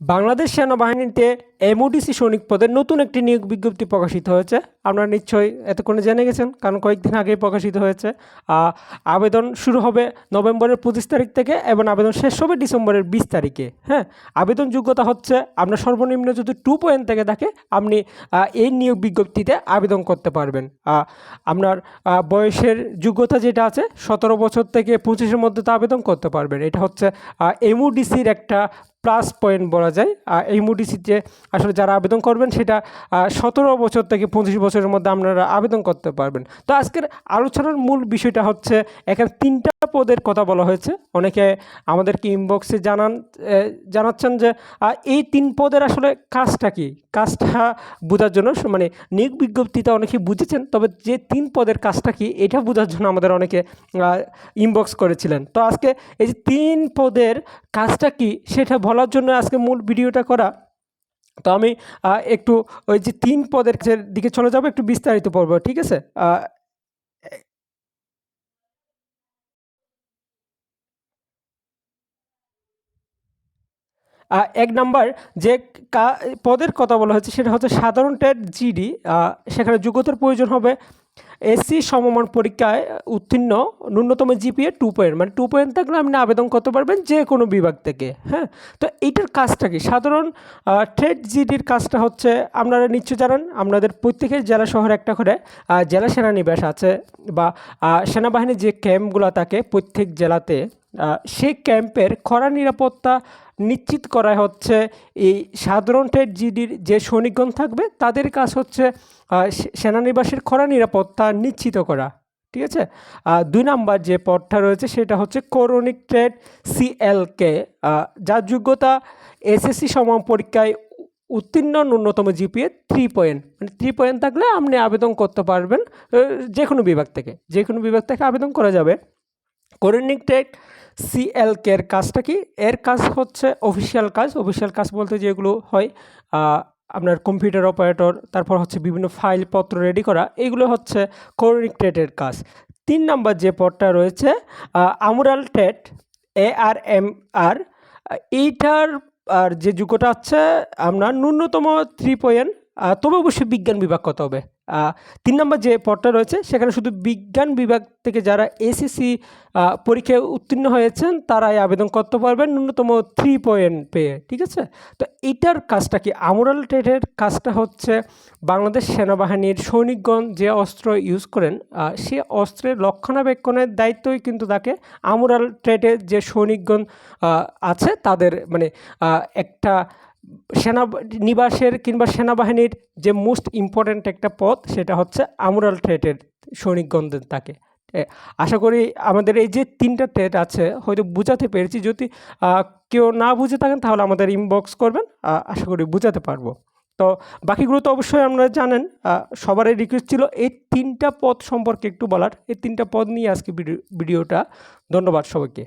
বাংলাদেশ সেনাবাহিনীতে এমওডিসি সৈনিক পদের নতুন একটি নিয়োগ বিজ্ঞপ্তি প্রকাশিত হয়েছে। আপনারা নিশ্চয়ই এতক্ষণে জেনে গেছেন, কারণ কয়েকদিন আগেই প্রকাশিত হয়েছে। আবেদন শুরু হবে নভেম্বরের পঁচিশ তারিখ থেকে এবং আবেদন শেষ হবে ডিসেম্বরের বিশ তারিখে। হ্যাঁ আবেদন যোগ্যতা হচ্ছে আপনার সর্বনিম্ন যদি টু পয়েন্ট থেকে থাকে, আপনি এই নিয়োগ বিজ্ঞপ্তিতে আবেদন করতে পারবেন। আপনার বয়সের যোগ্যতা যেটা আছে, সতেরো বছর থেকে পঁচিশের মধ্যে তো আবেদন করতে পারবেন। এটা হচ্ছে এমওডিসির একটা প্লাস পয়েন্ট বলা যায়। এই মুডিসিতে আসলে যারা আবেদন করবেন, সেটা সতেরো বছর থেকে পঁচিশ বছরের মধ্যে আপনারা আবেদন করতে পারবেন। তো আজকের আলোচনার মূল বিষয়টা হচ্ছে, এখানে তিনটা পদের কথা বলা হয়েছে। অনেকে আমাদেরকে ইনবক্সে জানান জানাচ্ছেন যে এই তিন পদের আসলে কাজটা কি? কাজটা বোঝার জন্য মানে নিয়োগ বিজ্ঞপ্তিতে অনেকে বুঝেছেন, তবে যে তিন পদের কাজটা কি, এটা বোঝার জন্য আমাদের অনেকে ইনবক্স করেছিলেন। তো আজকে এই যে তিন পদের কাজটা কি, সেটা বলার জন্য আজকে মূল ভিডিওটা করা। তো আমি একটু ওই যে তিন পদের দিকে চলে যাব, একটু বিস্তারিত পড়ব, ঠিক আছে? এক নাম্বার যে পদের কথা বলা হচ্ছে সেটা হচ্ছে সাধারণ টেট জিডি সেখানে যোগ্যতার প্রয়োজন হবে এসসি সমমান পরীক্ষায় উত্তীর্ণ ন্যূনতম জিপিএ টু পয়েন্ট মানে টু পয়েন্ট থাকলে আপনি আবেদন করতে পারবেন যে কোনো বিভাগ থেকে হ্যাঁ? তো এইটার কাজটা কি? সাধারণ ট্রেড জিডির কাজটা হচ্ছে আপনারা নিশ্চয় জানেন আপনাদের প্রত্যেকের জেলা শহরে একটা করে জেলা সেনানিবাস আছে বা সেনাবাহিনীর যে ক্যাম্পগুলো থাকে প্রত্যেক জেলাতে সেই ক্যাম্পের খরা নিরাপত্তা নিশ্চিত করা হচ্ছে এই সাধারণ ট্রেড জিডির যে সৈনিকগণ থাকবে, তাদের কাজ হচ্ছে সেনানিবাসের খরা নিরাপত্তা নিশ্চিত করা, ঠিক আছে? দুই নাম্বার যে পদটা রয়েছে, সেটা হচ্ছে করোনিক ট্রেড সিএলকে যার যোগ্যতা এসএসসি সমান পরীক্ষায় উত্তীর্ণ ন্যূনতম জিপিএ থ্রি পয়েন্ট মানে থ্রি পয়েন্ট থাকলে আপনি আবেদন করতে পারবেন যে কোনো বিভাগ থেকে যে কোনো বিভাগ থেকে আবেদন করা যাবে। করোনিক ট্রেড সিএলকে এর কাজটা কি? এর কাজ হচ্ছে অফিসিয়াল কাজ। অফিসিয়াল কাজ বলতে যেগুলো হয় আপনার কম্পিউটার অপারেটর তারপর হচ্ছে বিভিন্ন ফাইল পত্র রেডি করা, এগুলো হচ্ছে করোনিক ট্রেডের কাজ। তিন নাম্বার যে পদটা রয়েছে আমুরাল টেট এ আর এম আর এইটার, আর যে যোগ্যটা হচ্ছে আপনার ন্যূনতম থ্রি পয়েন্ট তবে অবশ্যই বিজ্ঞান বিভাগ কত হবে। তিন নম্বর যে পদটা রয়েছে, সেখানে শুধু বিজ্ঞান বিভাগ থেকে যারা এসএসসি পরীক্ষায় উত্তীর্ণ হয়েছেন, তারাই আবেদন করতে পারবেন। ন্যূনতম থ্রি পয়েন্ট পেয়ে, ঠিক আছে? তো এইটার কাজটা কি? আমরাল ট্রেডের কাজটা হচ্ছে বাংলাদেশ সেনাবাহিনীর সৈনিকগণ যে অস্ত্র ইউজ করেন সে অস্ত্রের রক্ষণাবেক্ষণের দায়িত্বই কিন্তু তাকে আমরাল ট্রেডের যে সৈনিকগণ আছে, তাদের মানে একটা সেনা নিবাসের কিংবা সেনাবাহিনীর যে মোস্ট ইম্পর্ট্যান্ট একটা পদ, সেটা হচ্ছে আমুরাল ট্রেডের সৈনিকগণদের তাকে। আশা করি আমাদের এই যে তিনটা ট্রেড আছে, হয়তো বুঝাতে পেরেছি। যদি কেউ না বুঝে থাকেন, তাহলে আমাদের ইনবক্স করবেন। আশা করি বুঝাতে পারব। তো বাকিগুলো তো অবশ্যই আপনারা জানেন। সবারই রিকোয়েস্ট ছিল এই তিনটা পদ সম্পর্কে একটু বলার। এই তিনটা পদ নিয়ে আজকে ভিডিও, ভিডিওটা। ধন্যবাদ সবাইকে।